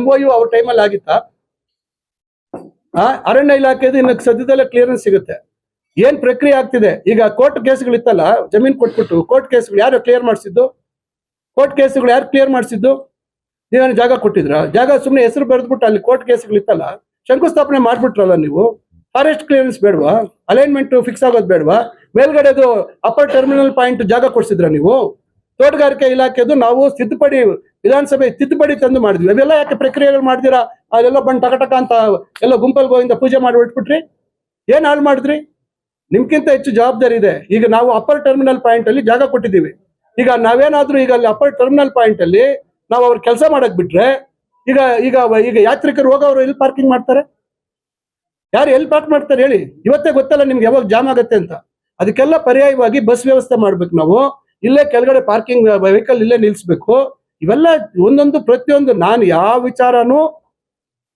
MoU ಅವ್ರ ಟೈಮಲ್ಲಿ ಆಗಿತ್ತಾ? ಅರಣ್ಯ ಇಲಾಖೆದು ಇನ್ನು ಸದ್ಯದಲ್ಲೇ ಕ್ಲಿಯರೆನ್ಸ್ ಸಿಗುತ್ತೆ. ಏನ್ ಪ್ರಕ್ರಿಯೆ ಆಗ್ತಿದೆ? ಈಗ ಕೋರ್ಟ್ ಕೇಸ್ಗಳಿತ್ತಲ್ಲ ಜಮೀನ್ ಕೊಟ್ಬಿಟ್ಟು ಕೋರ್ಟ್ ಕೇಸ್ಗಳು ಯಾರು ಕ್ಲಿಯರ್ ಮಾಡಿಸಿದ್ದು? ಕೋರ್ಟ್ ಕೇಸ್ಗಳು ಯಾರು ಕ್ಲಿಯರ್ ಮಾಡಿಸಿದ್ದು? ನೀವೇನು ಜಾಗ ಕೊಟ್ಟಿದ್ರ? ಜಾಗ ಸುಮ್ಮನೆ ಹೆಸರು ಬರೆದ್ಬಿಟ್ಟು ಅಲ್ಲಿ ಕೋರ್ಟ್ ಕೇಸ್ಗಳಿತ್ತಲ್ಲ ಶಂಕುಸ್ಥಾಪನೆ ಮಾಡ್ಬಿಟ್ರಲ್ಲ ನೀವು? ಫಾರೆಸ್ಟ್ ಕ್ಲಿಯರೆನ್ಸ್ ಬೇಡವಾ? ಅಲೈನ್ಮೆಂಟ್ ಫಿಕ್ಸ್ ಆಗೋದು ಬೇಡವಾ? ಮೇಲ್ಗಡೆದು ಅಪ್ಪರ್ ಟರ್ಮಿನಲ್ ಪಾಯಿಂಟ್ ಜಾಗ ಕೊಡ್ಸಿದ್ರ ನೀವು? ತೋಟಗಾರಿಕೆ ಇಲಾಖೆದು ನಾವು ತಿದ್ದುಪಡಿ ವಿಧಾನಸಭೆ ತಿದ್ದುಪಡಿ ತಂದು ಮಾಡಿದ್ವಿ. ಅವೆಲ್ಲ ಯಾಕೆ ಪ್ರಕ್ರಿಯೆಗಳು ಮಾಡಿದಿರಾ ಅಲ್ಲೆಲ್ಲ ಬಂದು ಟಕ ಟಕ ಅಂತ ಎಲ್ಲ ಗುಂಪಲ್ ಗೋವಿಂದ ಪೂಜೆ ಮಾಡಿ ಬಿಟ್ಬಿಟ್ರಿ ಏನ್ ಹಾಳು ಮಾಡಿದ್ರಿ? ನಿಮ್ಗಿಂತ ಹೆಚ್ಚು ಜವಾಬ್ದಾರಿ ಇದೆ. ಈಗ ನಾವು ಅಪ್ಪರ್ ಟರ್ಮಿನಲ್ ಪಾಯಿಂಟ್ ಅಲ್ಲಿ ಜಾಗ ಕೊಟ್ಟಿದ್ದೀವಿ. ಈಗ ನಾವೇನಾದ್ರೂ ಈಗ ಅಲ್ಲಿ ಅಪ್ಪರ್ ಟರ್ಮಿನಲ್ ಪಾಯಿಂಟ್ ಅಲ್ಲಿ ನಾವು ಅವ್ರ ಕೆಲಸ ಮಾಡಕ್ ಬಿಟ್ರೆ, ಈಗ ಈಗ ಈಗ ಯಾತ್ರಿಕರು ಹೋಗೋರು ಎಲ್ಲಿ ಪಾರ್ಕಿಂಗ್ ಮಾಡ್ತಾರೆ? ಯಾರು ಎಲ್ಲಿ ಪಾರ್ಕ್ ಮಾಡ್ತಾರೆ ಹೇಳಿ? ಇವತ್ತೇ ಗೊತ್ತಲ್ಲ ನಿಮ್ಗೆ ಯಾವಾಗ ಜಾಮ್ ಆಗತ್ತೆ ಅಂತ. ಅದಕ್ಕೆಲ್ಲ ಪರ್ಯಾಯವಾಗಿ ಬಸ್ ವ್ಯವಸ್ಥೆ ಮಾಡ್ಬೇಕು ನಾವು. ಇಲ್ಲೇ ಕೆಳಗಡೆ ಪಾರ್ಕಿಂಗ್ ವೆಹಿಕಲ್ ಇಲ್ಲೇ ನಿಲ್ಸ್ಬೇಕು. ಇವೆಲ್ಲ ಒಂದೊಂದು ಪ್ರತಿಯೊಂದು ನಾನು ಯಾವ ವಿಚಾರನೂ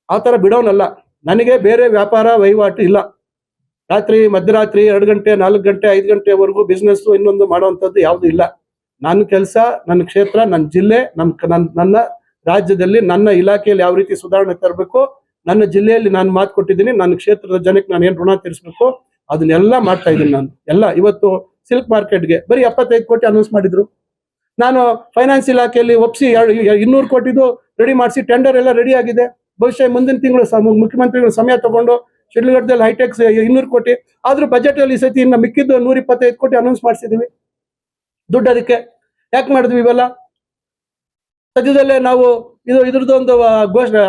ಆ ಥರ ಬಿಡೋನಲ್ಲ. ನನಗೆ ಬೇರೆ ವ್ಯಾಪಾರ ವಹಿವಾಟು ಇಲ್ಲ. ರಾತ್ರಿ, ಮಧ್ಯರಾತ್ರಿ, ಎರಡು ಗಂಟೆ, ನಾಲ್ಕು ಗಂಟೆ, ಐದು ಗಂಟೆವರೆಗೂ ಬಿಸ್ನೆಸ್ ಇನ್ನೊಂದು ಮಾಡುವಂಥದ್ದು ಯಾವುದು ಇಲ್ಲ. ನನ್ನ ಕೆಲಸ, ನನ್ನ ಕ್ಷೇತ್ರ, ನನ್ನ ಜಿಲ್ಲೆ ನನ್ನ ನನ್ನ ರಾಜ್ಯದಲ್ಲಿ ನನ್ನ ಇಲಾಖೆಯಲ್ಲಿ ಯಾವ ರೀತಿ ಸುಧಾರಣೆ ತರಬೇಕು, ನನ್ನ ಜಿಲ್ಲೆಯಲ್ಲಿ ನಾನು ಮಾತು ಕೊಟ್ಟಿದ್ದೀನಿ, ನನ್ನ ಕ್ಷೇತ್ರದ ಜನಕ್ಕೆ ನಾನು ಏನು ಋಣ ತೀರಿಸಬೇಕು, ಅದನ್ನೆಲ್ಲ ಮಾಡ್ತಾ ಇದ್ದೀನಿ ನಾನು. ಎಲ್ಲ, ಇವತ್ತು ಸಿಲ್ಕ್ ಮಾರ್ಕೆಟ್ಗೆ ಬರೀ ಎಪ್ಪತ್ತೈದು ಕೋಟಿ ಅನೌನ್ಸ್ ಮಾಡಿದ್ರು. ನಾನು ಫೈನಾನ್ಸ್ ಇಲಾಖೆಯಲ್ಲಿ ಒಪ್ಸಿ ಇನ್ನೂರು ಕೋಟಿದು ರೆಡಿ ಮಾಡಿಸಿ ಟೆಂಡರ್ ಎಲ್ಲ ರೆಡಿ ಆಗಿದೆ. ಬಹುಶಃ ಮುಂದಿನ ತಿಂಗಳು ಮುಖ್ಯಮಂತ್ರಿಗಳು ಸಮಯ ತಗೊಂಡು ಶಿಡ್ಲಘಟ್ಟದಲ್ಲಿ ಹೈಟೆಕ್ಸ್ ಇನ್ನೂರು ಕೋಟಿ. ಆದ್ರೂ ಬಜೆಟ್ ಅಲ್ಲಿ ಸತಿ ಇನ್ನು ಮಿಕ್ಕಿದ್ದು ನೂರ ಇಪ್ಪತ್ತೈದು ಕೋಟಿ ಅನೌನ್ಸ್ ಮಾಡಿಸಿದೀವಿ. ದುಡ್ಡು ಅದಕ್ಕೆ. ಯಾಕೆ ಮಾಡಿದ್ವಿ ಇವೆಲ್ಲ? ಸದ್ಯದಲ್ಲೇ ನಾವು ಇದು, ಇದ್ರದ್ದು ಒಂದು ಘೋಷಣೆ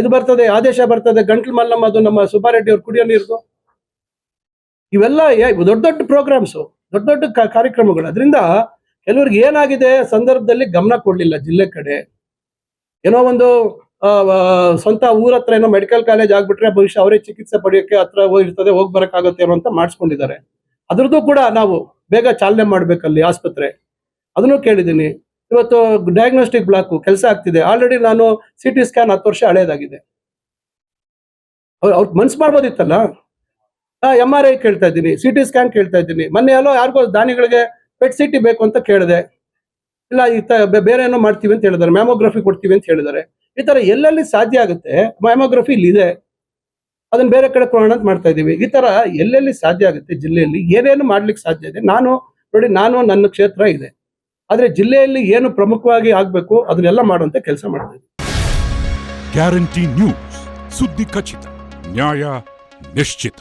ಇದು ಬರ್ತದೆ, ಆದೇಶ ಬರ್ತದೆ. ಗಂಟ್ಲು ಮಲ್ಲಮ್ಮ ಅದು ನಮ್ಮ ಸುಬ್ಬಾರೆಡ್ಡಿ ಅವ್ರು ಕುಡಿಯೋ ನೀರ್ದು. ಇವೆಲ್ಲ ದೊಡ್ಡ ದೊಡ್ಡ ಪ್ರೋಗ್ರಾಮ್ಸ್ ದೊಡ್ಡ ದೊಡ್ಡ ಕಾರ್ಯಕ್ರಮಗಳು. ಅದರಿಂದ ಕೆಲವ್ರಿಗೆ ಏನಾಗಿದೆ ಸಂದರ್ಭದಲ್ಲಿ ಗಮನ ಕೊಡ್ಲಿಲ್ಲ ಜಿಲ್ಲೆ ಕಡೆ. ಏನೋ ಒಂದು ಸ್ವಂತ ಊರ ಹತ್ರ ಏನೋ ಮೆಡಿಕಲ್ ಕಾಲೇಜ್ ಆಗ್ಬಿಟ್ರೆ ಭವಿಷ್ಯ ಅವರೇ ಚಿಕಿತ್ಸೆ ಪಡೆಯೋಕೆ ಹತ್ರ ಹೋಗಿರ್ತದೆ, ಹೋಗಿ ಬರಕ್ಕಾಗತ್ತೆ ಏನೋ ಅಂತ ಮಾಡಿಸ್ಕೊಂಡಿದ್ದಾರೆ. ಅದ್ರದ್ದು ಕೂಡ ನಾವು ಬೇಗ ಚಾಲನೆ ಮಾಡ್ಬೇಕಲ್ಲಿ ಆಸ್ಪತ್ರೆ. ಅದನ್ನು ಕೇಳಿದ್ದೀನಿ. ಇವತ್ತು ಡಯಾಗ್ನೋಸ್ಟಿಕ್ ಬ್ಲಾಕ್ ಕೆಲಸ ಆಗ್ತಿದೆ. ಆಲ್ರೆಡಿ ನಾನು ಸಿ ಟಿ ಸ್ಕ್ಯಾನ್ ಹತ್ತು ವರ್ಷ ಹಳೆಯದಾಗಿದೆ ಅವ್ರು ಮನ್ಸು ಮಾಡ್ಬೋದಿತ್ತಲ್ಲ? ಎಂ ಆರ್ ಐ ಕೇಳ್ತಾ ಇದ್ದೀನಿ ಸಿ ಟಿ ಸ್ಕ್ಯಾನ್ ಕೇಳ್ತಾ ಇದ್ದೀನಿ. ಮೊನ್ನೆ ಎಲ್ಲೋ ಯಾರಿಗೋ ದಾನಿಗಳಿಗೆ ಪೆಟ್ ಸಿಟಿ ಬೇಕು ಅಂತ ಕೇಳಿದೆ. ಇಲ್ಲ, ಈ ಬೇರೆ ಏನೋ ಮಾಡ್ತೀವಿ ಅಂತ ಹೇಳಿದ್ದಾರೆ ಮ್ಯಾಮೋಗ್ರಫಿ ಕೊಡ್ತೀವಿ ಅಂತ ಹೇಳಿದ್ದಾರೆ. ಈ ತರ ಎಲ್ಲೆಲ್ಲಿ ಸಾಧ್ಯ ಆಗುತ್ತೆ ಮ್ಯಾಮೋಗ್ರಫಿ ಇಲ್ಲಿ ಇದೆ. ಅದನ್ನ ಬೇರೆ ಕಡೆ ಕೊಡೋಣ ಅಂತ ಮಾಡ್ತಾ ಇದ್ದೀವಿ. ಈ ತರ ಎಲ್ಲೆಲ್ಲಿ ಸಾಧ್ಯ ಆಗುತ್ತೆ ಜಿಲ್ಲೆಯಲ್ಲಿ, ಏನೇನು ಮಾಡ್ಲಿಕ್ಕೆ ಸಾಧ್ಯ ಇದೆ, ನಾನು, ನೋಡಿ, ನಾನು, ನನ್ನ ಕ್ಷೇತ್ರ ಇದೆ. ಆದರೆ ಜಿಲ್ಲೆಯಲ್ಲಿ ಏನು ಪ್ರಮುಖವಾಗಿ ಆಗ್ಬೇಕು, ಅದನ್ನೆಲ್ಲ ಮಾಡುವಂತ ಕೆಲಸ ಮಾಡ್ತಾ ಗ್ಯಾರಂಟಿ ನ್ಯೂಸ್ ಸುದ್ದಿ ಖಚಿತ, ನ್ಯಾಯ ನಿಶ್ಚಿತ.